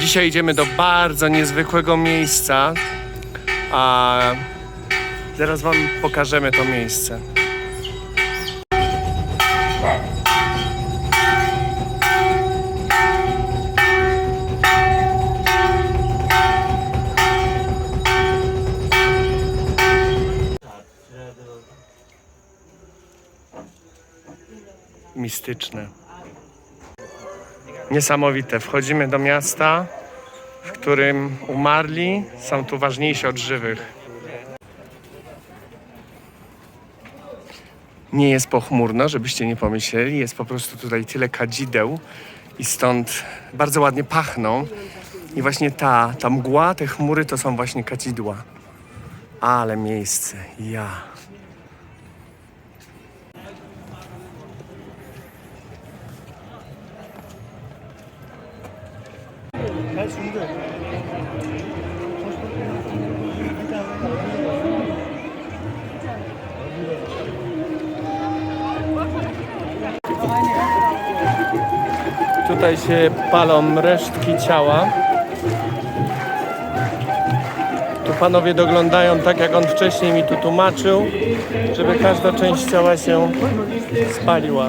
Dzisiaj idziemy do bardzo niezwykłego miejsca, a zaraz Wam pokażemy to miejsce. Mistyczne. Niesamowite. Wchodzimy do miasta, w którym umarli są tu ważniejsi od żywych. Nie jest pochmurno, żebyście nie pomyśleli. Jest po prostu tutaj tyle kadzideł i stąd bardzo ładnie pachną. I właśnie ta, ta mgła, te chmury to są właśnie kadzidła. Ale miejsce, ja. Tutaj się palą resztki ciała. Tu panowie doglądają tak, jak on wcześniej mi tu tłumaczył, żeby każda część ciała się spaliła.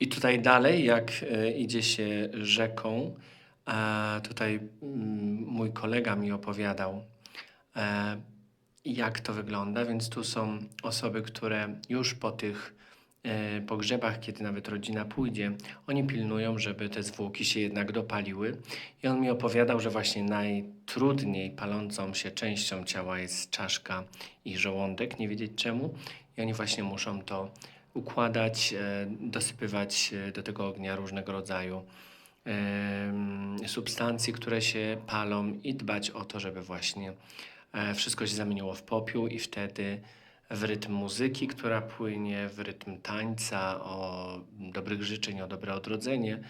I tutaj dalej, jak e, idzie się rzeką, tutaj mm, mój kolega mi opowiadał, e, jak to wygląda. Więc tu są osoby, które już po tych pogrzebach, kiedy nawet rodzina pójdzie, oni pilnują, żeby te zwłoki się jednak dopaliły. I on mi opowiadał, że właśnie najtrudniej palącą się częścią ciała jest czaszka i żołądek, nie wiedzieć czemu. I oni właśnie muszą to układać, e, dosypywać e, do tego ognia różnego rodzaju substancji, które się palą i dbać o to, żeby właśnie e, wszystko się zamieniło w popiół i wtedy w rytm muzyki, która płynie, w rytm tańca, o dobrych życzeń, o dobre odrodzenie,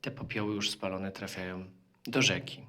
te popioły już spalone trafiają do rzeki.